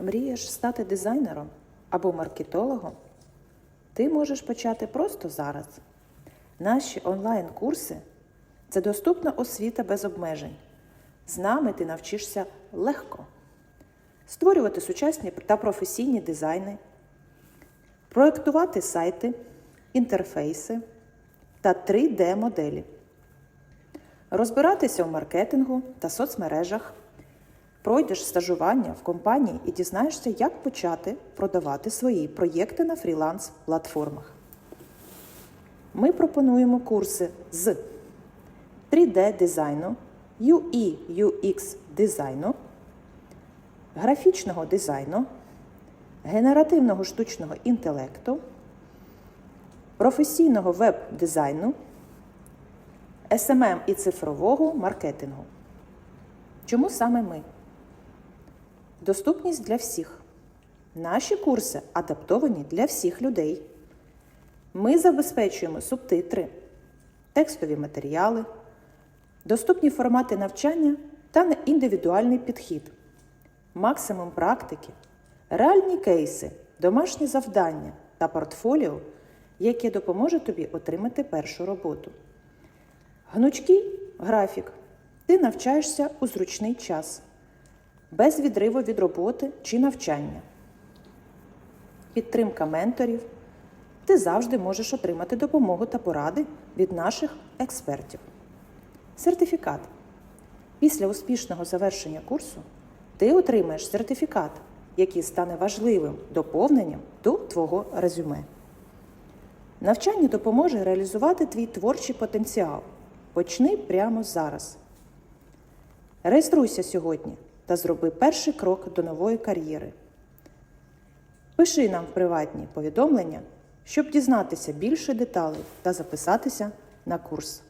Мрієш стати дизайнером або маркетологом? Ти можеш почати просто зараз. Наші онлайн-курси це доступна освіта без обмежень. З нами ти навчишся легко створювати сучасні та професійні дизайни, проєктувати сайти, інтерфейси та 3D-моделі, розбиратися у маркетингу та соцмережах, пройдеш стажування в компанії і дізнаєшся, як почати продавати свої проєкти на фріланс-платформах. Ми пропонуємо курси з 3D-дизайну, UI UX дизайну, графічного дизайну, генеративного штучного інтелекту, професійного веб-дизайну, SMM і цифрового маркетингу. Чому саме ми? Доступність для всіх. Наші курси адаптовані для всіх людей. Ми забезпечуємо субтитри, текстові матеріали, доступні формати навчання та індивідуальний підхід, максимум практики, реальні кейси, домашні завдання та портфоліо, яке допоможе тобі отримати першу роботу. Гнучкий графік. Ти навчаєшся у зручний час, без відриву від роботи чи навчання. Підтримка менторів. Ти завжди можеш отримати допомогу та поради від наших експертів. Сертифікат. Після успішного завершення курсу ти отримаєш сертифікат, який стане важливим доповненням до твого резюме. Навчання допоможе реалізувати твій творчий потенціал. Почни прямо зараз. Реєструйся сьогодні та зроби перший крок до нової кар'єри. Пиши нам в приватні повідомлення, щоб дізнатися більше деталей та записатися на курс.